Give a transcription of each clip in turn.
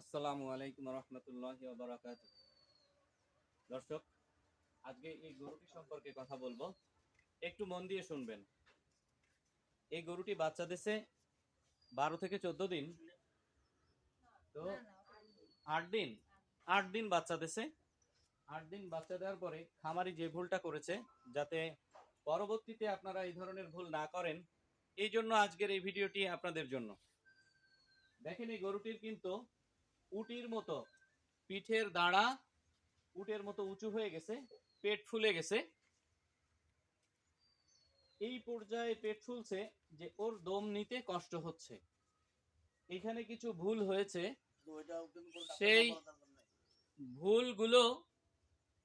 আসসালামু আলাইকুম রহমতুল্লাহ বারাকাত দর্শক আজকে এই গরুটি সম্পর্কে কথা বলব। একটু মন দিয়ে শুনবেন। এই গরুটি বাচ্চা দিছে বারো থেকে চোদ্দ দিন। তো আট দিন? আট দিন বাচ্চা দিছে। আট দিন বাচ্চা দেওয়ার পরে খামারি যে ভুলটা করেছে যাতে পরবর্তীতে আপনারা এই ধরনের ভুল না করেন এই জন্য আজকের এই ভিডিওটি আপনাদের জন্য। দেখেন এই গরুটির কিন্তু উটির মতো পিঠের দাঁড়া উটের মতো উঁচু হয়ে গেছে, পেট ফুলে গেছে। এই পর্যায়ে পেট ফুলছে যে ওর দম নিতে কষ্ট হচ্ছে। এখানে কিছু ভুল হয়েছে। সেই ভুলগুলো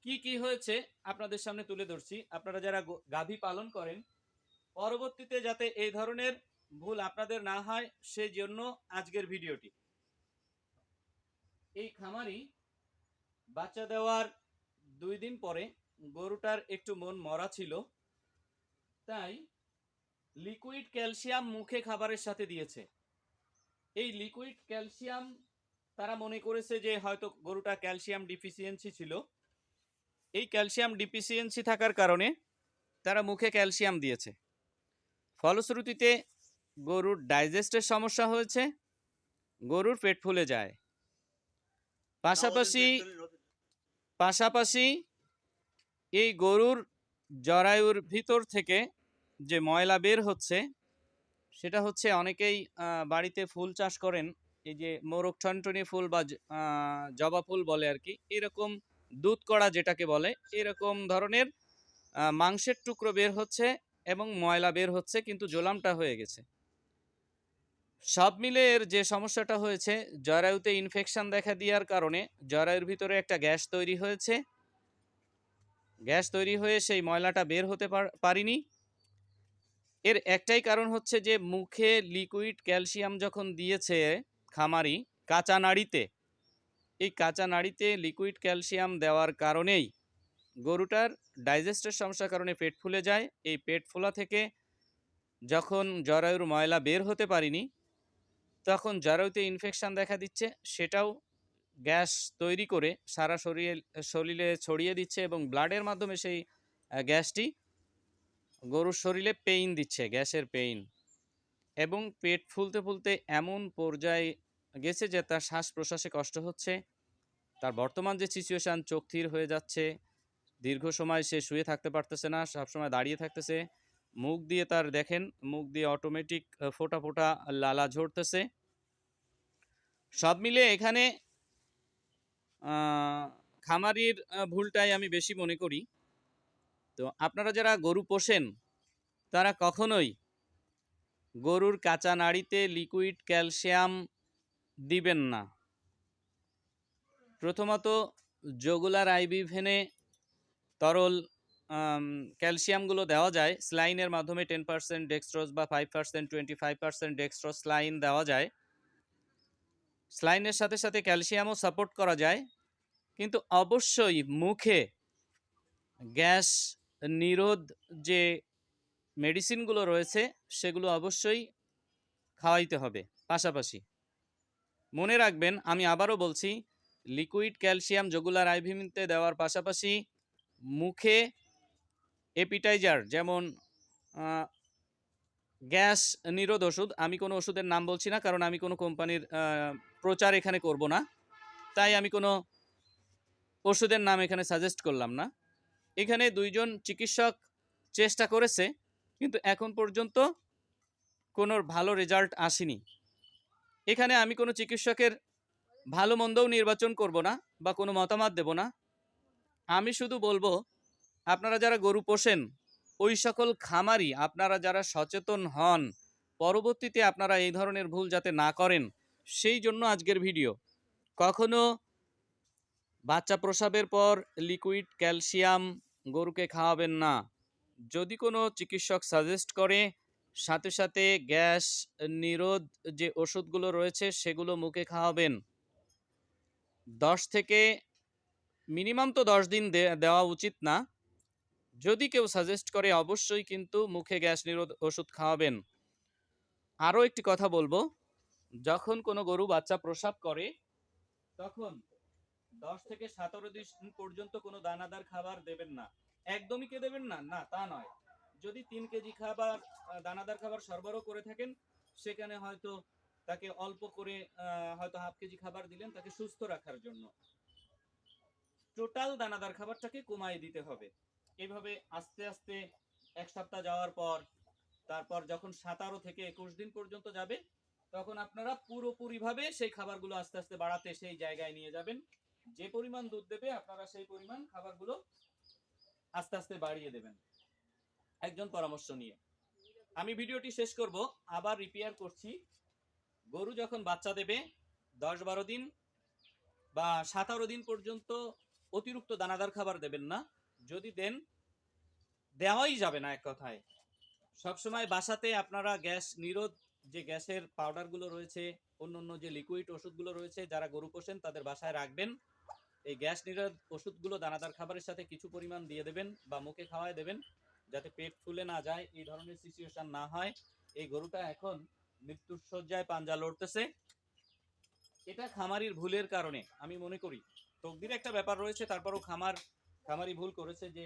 কি কি হয়েছে আপনাদের সামনে তুলে ধরছি। আপনারা যারা গাভী পালন করেন, পরবর্তীতে যাতে এই ধরনের ভুল আপনাদের না হয় সেই জন্য আজকের ভিডিওটি। এই খামারি বাচ্চা দেওয়ার দুই দিন পরে গরুটার একটু মন মরা ছিল। তাই লিকুইড ক্যালসিয়াম মুখে খাবারের সাথে দিয়েছে। এই লিকুইড ক্যালসিয়াম তারা মনে করেছে যে হয়তো গরুটা ক্যালসিয়াম ডিফিসিয়েন্সি ছিল। এই ক্যালসিয়াম ডিফিসিয়েন্সি থাকার কারণে তারা মুখে ক্যালসিয়াম দিয়েছে। ফলশ্রুতিতে গরুর ডাইজেস্টের সমস্যা হয়েছে, গরুর পেট ফুলে যায়। পাশাপাশি পাশাপাশি এই গরুর জরায়ুর ভিতর থেকে যে ময়লা বের হচ্ছে সেটা হচ্ছে অনেকেই বাড়িতে ফুল চাষ করেন। এই যে মোরগ ঠনটনি ফুল বা জবা ফুল বলে আর কি এরকম দুধ কড়া যেটাকে বলে এরকম ধরনের মাংসের টুকরো বের হচ্ছে এবং ময়লা বের হচ্ছে কিন্তু জোলামটা হয়ে গেছে। সব মিলে এর যে সমস্যাটা হয়েছে, জরায়ুতে ইনফেকশন দেখা দেওয়ার কারণে জরায়ুর ভিতরে একটা গ্যাস তৈরি হয়েছে। গ্যাস তৈরি হয়ে সেই ময়লাটা বের হতে পারিনি। এর একটাই কারণ হচ্ছে যে, মুখে লিকুইড ক্যালসিয়াম যখন দিয়েছে খামারি কাঁচা নাড়িতে, এই কাঁচা নাড়িতে লিকুইড ক্যালসিয়াম দেওয়ার কারণেই গরুটার ডাইজেস্টের সমস্যার কারণে পেট ফুলে যায়। এই পেট ফোলা থেকে যখন জরায়ুর ময়লা বের হতে পারিনি তখন জরায়ুতে ইনফেকশন দেখা দিচ্ছে, সেটাও গ্যাস তৈরি করে সারা শরীরে শরীরে ছড়িয়ে দিচ্ছে এবং ব্লাডের মাধ্যমে সেই গ্যাসটি গরুর শরীরে পেইন দিচ্ছে, গ্যাসের পেইন এবং পেট ফুলতে ফুলতে এমন পর্যায়ে গেছে যে তার শ্বাস প্রশ্বাসে কষ্ট হচ্ছে, তার বর্তমান যে সিচুয়েশান চোখ থির হয়ে যাচ্ছে, দীর্ঘ সময় সে শুয়ে থাকতে পারতেছে না, সবসময় দাঁড়িয়ে থাকতেছে মুখ দিয়ে তার দেখেন, মুখ দিয়ে অটোমেটিক ফোটা ফোটা লালা ঝরতেছে। সব মিলে এখানে খামারির ভুলটাই আমি বেশি মনে করি। তো আপনারা যারা গরু পোষেন, তারা কখনোই গরুর কাঁচা নাড়িতে লিকুইড ক্যালসিয়াম দিবেন না। প্রথমত জগুলার আইবি ভেনে তরল ক্যালসিয়ামগুলো দেওয়া যায় স্লাইনের মাধ্যমে টেন পার্সেন্ট ডেক্সট্রোজ বা five percent twenty five percent dextrose saline দেওয়া যায়। স্লাইনের সাথে সাথে ক্যালসিয়ামও সাপোর্ট করা যায়। কিন্তু অবশ্যই মুখে গ্যাস নিরোধ যে মেডিসিনগুলো রয়েছে, সেগুলো অবশ্যই খাওয়াইতে হবে। পাশাপাশি মনে রাখবেন, আমি আবারও বলছি লিকুইড ক্যালসিয়াম জগুলার আইভিমিতে দেওয়ার পাশাপাশি মুখে এপিটাইজার যেমন গ্যাস নিরোধ ওষুধ। আমি কোনো ওষুধের নাম বলছি না, কারণ আমি কোনো কোম্পানির প্রচার এখানে করব না। তাই আমি কোনো ওষুধের নাম এখানে সাজেস্ট করলাম না। এখানে দুইজন চিকিৎসক চেষ্টা করেছে, কিন্তু এখন পর্যন্ত কোনো ভালো রেজাল্ট আসেনি। এখানে আমি কোনো চিকিৎসকের ভালো মন্দও নির্বাচন করব না বা কোনো মতামত দেব না। আমি শুধু বলব আপনারা যারা গরু পোষেন, ওই সকল খামারি আপনারা যারা সচেতন হন, পরবর্তীতে আপনারা এই ধরনের ভুল যাতে না করেন, সেই জন্য আজকের ভিডিও। কখনো বাচ্চা প্রসাবের পর লিকুইড, ক্যালসিয়াম গরুকে খাওয়াবেন না। যদি কোনো চিকিৎসক সাজেস্ট করে, সাথে সাথে গ্যাস নিরোধ যে ওষুধগুলো রয়েছে, সেগুলো মুখে খাওয়াবেন। দশ থেকে, মিনিমাম তো দশ দিন দেওয়া উচিত না। যদি কেউ সাজেস্ট করে, অবশ্যই কিন্তু মুখে গ্যাস নিরোধ ওষুধ খাওয়াবেন। আরও একটি কথা বলব, যখন কোনো গরু বাচ্চা প্রসাব করে, তখন দশ থেকে সতেরো দিন পর্যন্ত কোনো দানাদার খাবার দেবেন না। একদমই কে দেবেন না? না, তা নয়। যদি তিন কেজি খাবার দানাদার খাবার সরবরাহ করে থাকেন, সেখানে হয়তো তাকে অল্প করে হয়তো হাফ কেজি খাবার দিলেন তাকে সুস্থ রাখার জন্য। টোটাল দানাদার খাবারটাকে কমায় দিতে হবে। এইভাবে আস্তে আস্তে এক সপ্তাহ যাওয়ার পর, তারপর যখন সাতারো থেকে একুশ দিন পর্যন্ত যাবে, তখন আপনারা পুরোপুরিভাবে সেই খাবারগুলো আস্তে আস্তে বাড়াতে সেই জায়গায় নিয়ে যাবেন। যে পরিমাণ দুধ দেবে, আপনারা সেই পরিমাণ খাবারগুলো আস্তে আস্তে বাড়িয়ে দেবেন। একজন পরামর্শ নিয়ে। আমি ভিডিওটি শেষ করব, আবার রিপেয়ার করছি। গরু যখন বাচ্চা দেবে, দশ বারো দিন বা সাতারো দিন পর্যন্ত অতিরিক্ত দানাদার খাবার দেবেন না। যদি দেন, দেওয়াই যাবে না এক কথায়। সবসময় বাসাতে আপনারা গ্যাস নিরোধ, যে গ্যাসের পাউডারগুলো রয়েছে অন্য অন্য যে লিকুইড ওষুধগুলো রয়েছে, যারা গরু পোষেন তাদের বাসায় রাখবেন। এই গ্যাস নিরোধ ওষুধগুলো দানাদার খাবারের সাথে কিছু পরিমাণ দিয়ে দেবেন বা মুখে খাওয়ায় দেবেন, যাতে পেট ফুলে না যায়। এই ধরনের সিচুয়েশন না হয়। এই গরুটা এখন মৃত্যুর শয্যায় পাঞ্জা লড়তেছে। এটা খামারির ভুলের কারণে, আমি মনে করি। তকদির একটা ব্যাপার রয়েছে, তারপরও খামার খামারি ভুল করেছে যে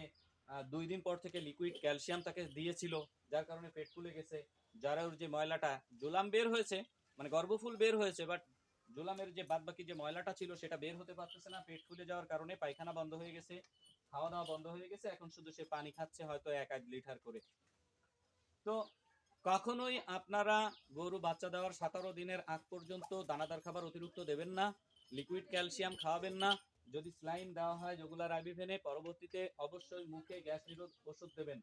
দুই দিন পর থেকে লিকুইড ক্যালসিয়াম তাকে দিয়েছিল, যার কারণে পেট ফুলে গেছে। যারা ওর যে ময়লাটা, জুলাম বের হয়েছে মানে গর্ভফুল বের হয়েছে বাট জুলামের যে বাদবাকি যে ময়লাটা ছিল, সেটা বের হতে পারতেছে না। পেট ফুলে যাওয়ার কারণে পায়খানা বন্ধ হয়ে গেছে খাওয়া দাওয়া বন্ধ হয়ে গেছে। এখন শুধু সে পানি খাচ্ছে, হয়তো এক আধ লিটার করে। তো কখনোই আপনারা গরু বাচ্চা দেওয়ার সতেরো দিনের আগ পর্যন্ত দানাদার খাবার অতিরিক্ত দেবেন না লিকুইড ক্যালসিয়াম খাওয়াবেন না। যদি স্লাইন দেওয়া হয় যেগুলার আইবিভেনে পরবর্তীতে অবশ্যই মুখে গ্যাস নিরোধ ওষুধ দেবেন।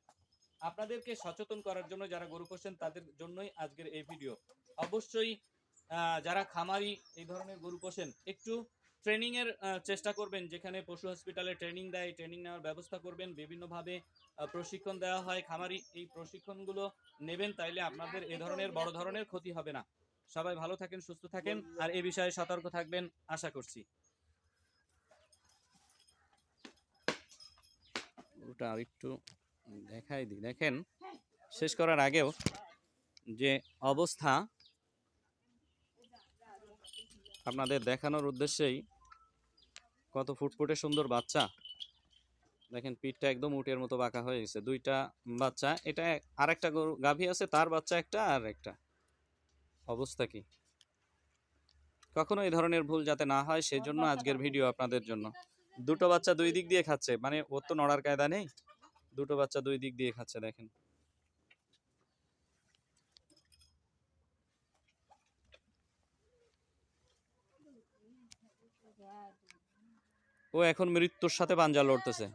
আপনাদেরকে সচেতন করার জন্য যারা গরু পোষেন, তাদের জন্যই আজকের এই ভিডিও অবশ্যই যারা খামারি এই ধরনের গরু পোষেন, একটু ট্রেনিং এর চেষ্টা করবেন। যেখানে পশু হসপিটালে ট্রেনিং দেয় ট্রেনিং নেওয়ার ব্যবস্থা করবেন। বিভিন্নভাবে প্রশিক্ষণ দেওয়া হয়। খামারি এই প্রশিক্ষণগুলো নেবেন, তাইলে আপনাদের এ ধরনের, বড় ধরনের ক্ষতি হবে না। সবাই ভালো থাকেন, সুস্থ থাকেন। আর এ বিষয়ে সতর্ক থাকবেন, আশা করছি। ওটা আর একটু দেখাই দিই দেখেন, শেষ করার আগেও যে অবস্থা আপনাদের দেখানোর উদ্দেশ্যেই কত ফুটফুটে সুন্দর বাচ্চা। দেখেন, পিঠটা একদম উটের মতো বাঁকা হয়ে গেছে। দুইটা বাচ্চা, এটা আর একটা গরু, গাভী আছে, তার বাচ্চা একটা আর একটা। অবস্থা কি? কখনো এই ধরনের ভুল যাতে না হয় সেই জন্য আজকের ভিডিও আপনাদের জন্য। দুটো বাচ্চা দুই দিক দিয়ে খাচ্ছে। মানে ওর তো নড়ার কায়দা নেই। দুটো বাচ্চা দুই দিক দিয়ে খাচ্ছে, দেখেন। ও এখন মৃত্যুর সাথে পাঞ্জা লড়তেছে।